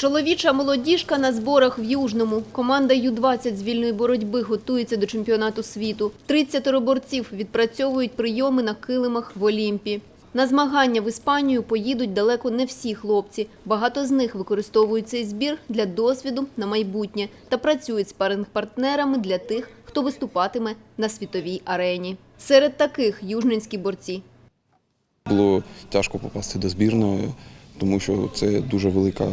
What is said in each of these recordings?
Чоловіча молодіжка на зборах в Южному. Команда Ю-20 з вільної боротьби готується до чемпіонату світу. 30 борців відпрацьовують прийоми на килимах в Олімпі. На змагання в Іспанію поїдуть далеко не всі хлопці. Багато з них використовують цей збір для досвіду на майбутнє та працюють спаринг-партнерами для тих, хто виступатиме на світовій арені. Серед таких южненські борці. Було тяжко попасти до збірної, тому що це дуже велика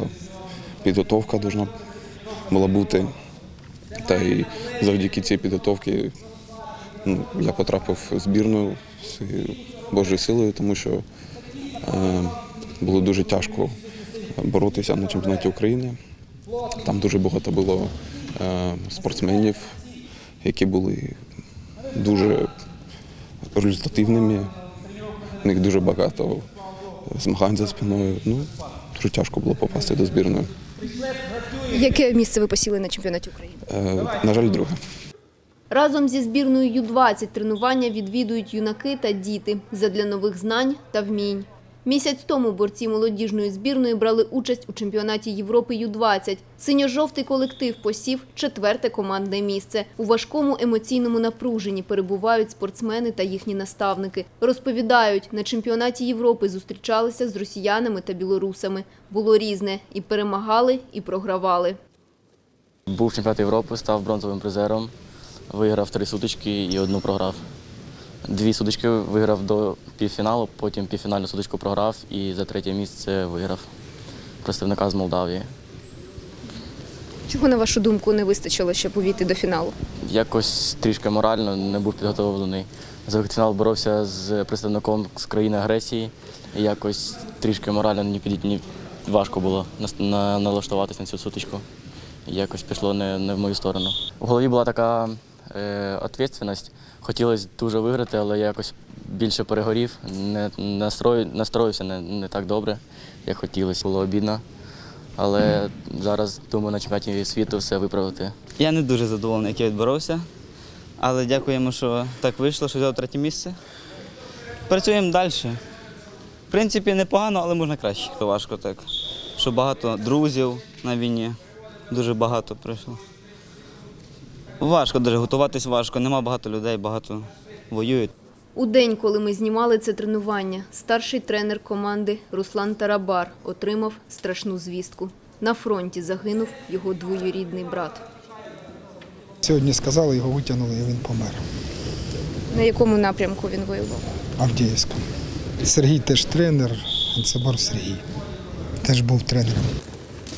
підготовка должна була бути. Та й завдяки цій підготовці ну, я потрапив в збірну з Божою силою, тому що е, було дуже тяжко боротися на чемпіонаті України. Там дуже багато було е, спортсменів, які були дуже результативними. У них дуже багато змагань за спиною. Ну, дуже тяжко було попасти до збірної. Яке місце ви посіли на чемпіонаті України? Е, на жаль, друге. Разом зі збірною Ю-20 тренування відвідують юнаки та діти задля нових знань та вмінь. Місяць тому борці молодіжної збірної брали участь у чемпіонаті Європи Ю-20. Синьо-жовтий колектив посів четверте командне місце. У важкому емоційному напруженні перебувають спортсмени та їхні наставники. Розповідають, на чемпіонаті Європи зустрічалися з росіянами та білорусами. Було різне – і перемагали, і програвали. Був чемпіонат Європи, став бронзовим призером, виграв три сутички і одну програв. Дві сутички виграв до півфіналу, потім півфінальну сутичку програв і за третє місце виграв представника з Молдавії. Чого, на вашу думку, не вистачило, щоб увійти до фіналу? Якось трішки морально не був підготовлений. За фінал боровся з представником з країни агресії. І якось трішки морально не підійти, важко було налаштуватися на цю сутичку. Якось пішло не, не в мою сторону. В голові була така відповідальність. Хотілося дуже виграти, але я якось більше перегорів, не настрою, настроївся не, не так добре, як хотілося. Було обідно. Але зараз думаю на чемпіонаті світу все виправити. Я не дуже задоволений, як я відборовся, але дякуємо, що так вийшло, що взяв третє місце. Працюємо далі. В принципі, непогано, але можна краще. Важко так. Що багато друзів на війні, дуже багато прийшло. Важко дуже готуватись важко, нема багато людей, багато воюють. У день, коли ми знімали це тренування, старший тренер команди Руслан Тарабар отримав страшну звістку. На фронті загинув його двоюрідний брат. Сьогодні сказали, його витягнули і він помер. На якому напрямку він воював? Авдіївська. Сергій теж тренер, Анцебор Сергій. Теж був тренером.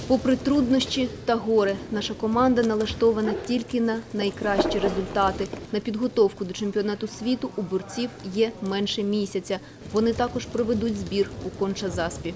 Попри труднощі та горе, наша команда налаштована тільки на найкращі результати. На підготовку до чемпіонату світу у борців є менше місяця. Вони також проведуть збір у Конча-Заспі.